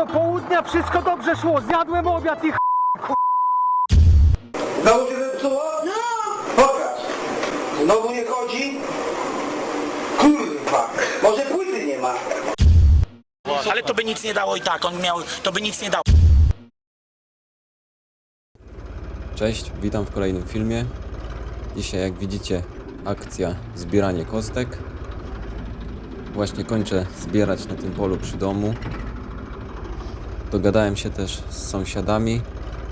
Do południa wszystko dobrze szło, zjadłem obiad i ch... Znowu się zepsuło? No! Pokaż. Znowu nie chodzi? Kurwa. Może płyty nie ma. Ale to by nic nie dało i tak, on miał, to by nic nie dało. Cześć, witam w kolejnym filmie. Dzisiaj, jak widzicie, akcja zbieranie kostek. Właśnie kończę zbierać na tym polu przy domu. Dogadałem się też z sąsiadami,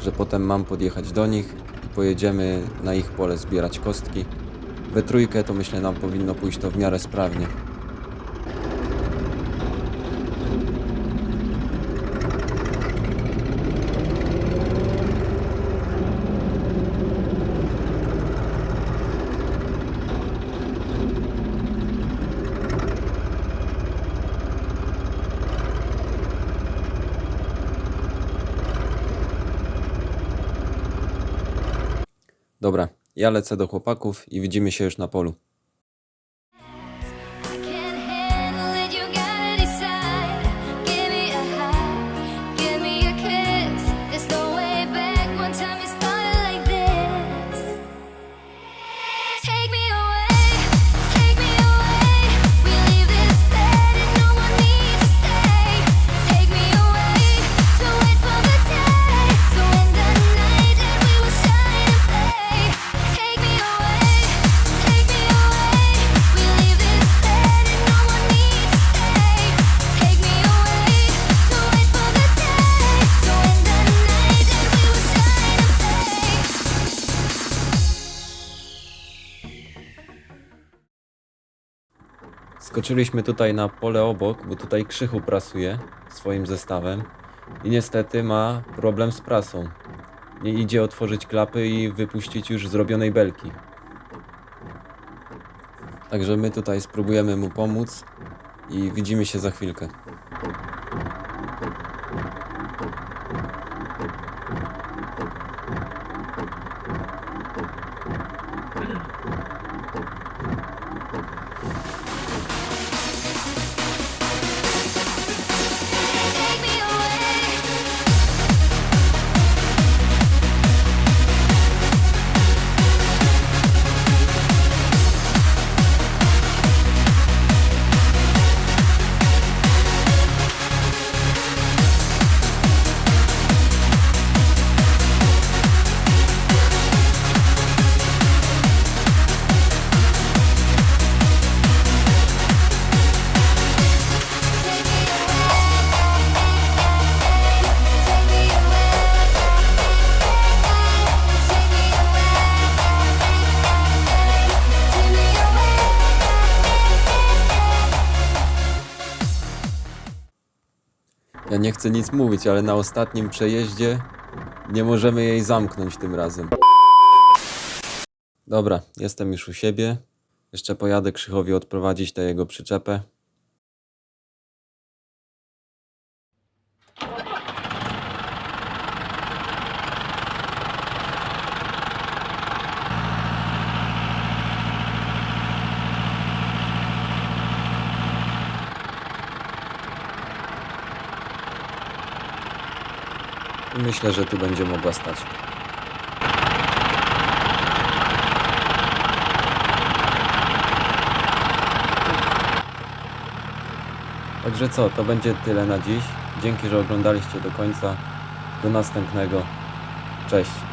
że potem mam podjechać do nich i pojedziemy na ich pole zbierać kostki. We trójkę to myślę nam powinno pójść to w miarę sprawnie. Dobra, ja lecę do chłopaków i widzimy się już na polu. Skoczyliśmy tutaj na pole obok, bo tutaj Krzychu prasuje swoim zestawem i niestety ma problem z prasą. Nie idzie otworzyć klapy i wypuścić już zrobionej belki. Także my tutaj spróbujemy mu pomóc i widzimy się za chwilkę. Ja nie chcę nic mówić, ale na ostatnim przejeździe nie możemy jej zamknąć tym razem. Dobra, jestem już u siebie. Jeszcze pojadę Krzychowi odprowadzić tę jego przyczepę. I myślę, że tu będzie mogła stać. Także co, to będzie tyle na dziś. Dzięki, że oglądaliście do końca. Do następnego. Cześć.